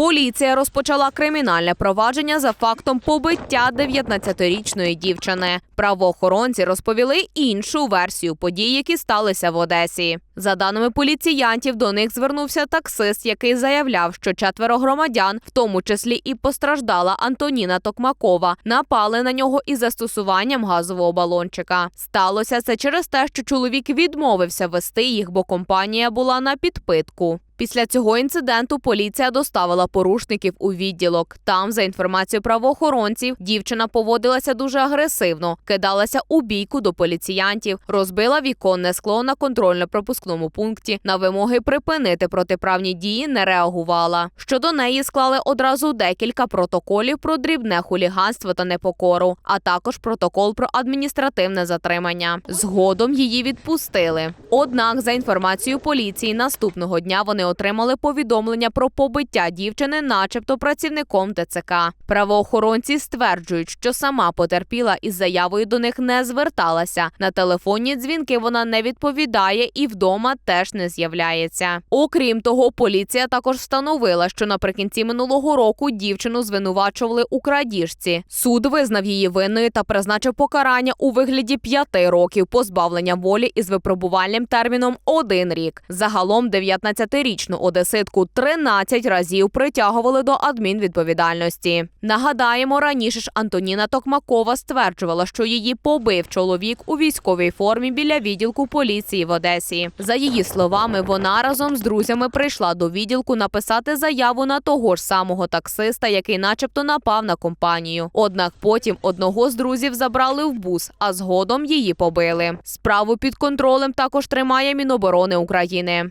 Поліція розпочала кримінальне провадження за фактом побиття 19-річної дівчини. Правоохоронці розповіли іншу версію подій, які сталися в Одесі. За даними поліціянтів, до них звернувся таксист, який заявляв, що четверо громадян, в тому числі і постраждала Антоніна Токмакова, напали на нього із застосуванням газового балончика. Сталося це через те, що чоловік відмовився вести їх, бо компанія була на підпитку. Після цього інциденту поліція доставила порушників у відділок. Там, за інформацією правоохоронців, дівчина поводилася дуже агресивно, кидалася у бійку до поліціянтів, розбила віконне скло на контрольно-пропускному пункті. На вимоги припинити протиправні дії не реагувала. Щодо неї склали одразу декілька протоколів про дрібне хуліганство та непокору, а також протокол про адміністративне затримання. Згодом її відпустили. Однак, за інформацією поліції, наступного дня вони отримали повідомлення про побиття дівчини, начебто працівником ТЦК. Правоохоронці стверджують, що сама потерпіла із заявою до них не зверталася. На телефонні дзвінки вона не відповідає і вдома теж не з'являється. Окрім того, поліція також встановила, що наприкінці минулого року дівчину звинувачували у крадіжці. Суд визнав її винною та призначив покарання у вигляді п'яти років позбавлення волі із випробувальним терміном один рік. Загалом 19-річну одеситку 13 разів притягували до адмінвідповідальності. Нагадаємо, раніше ж Антоніна Токмакова стверджувала, що її побив чоловік у військовій формі біля відділку поліції в Одесі. За її словами, вона разом з друзями прийшла до відділку написати заяву на того ж самого таксиста, який, начебто, напав на компанію. Однак потім одного з друзів забрали в бус, а згодом її побили. Справу під контролем також тримає Міноборони України.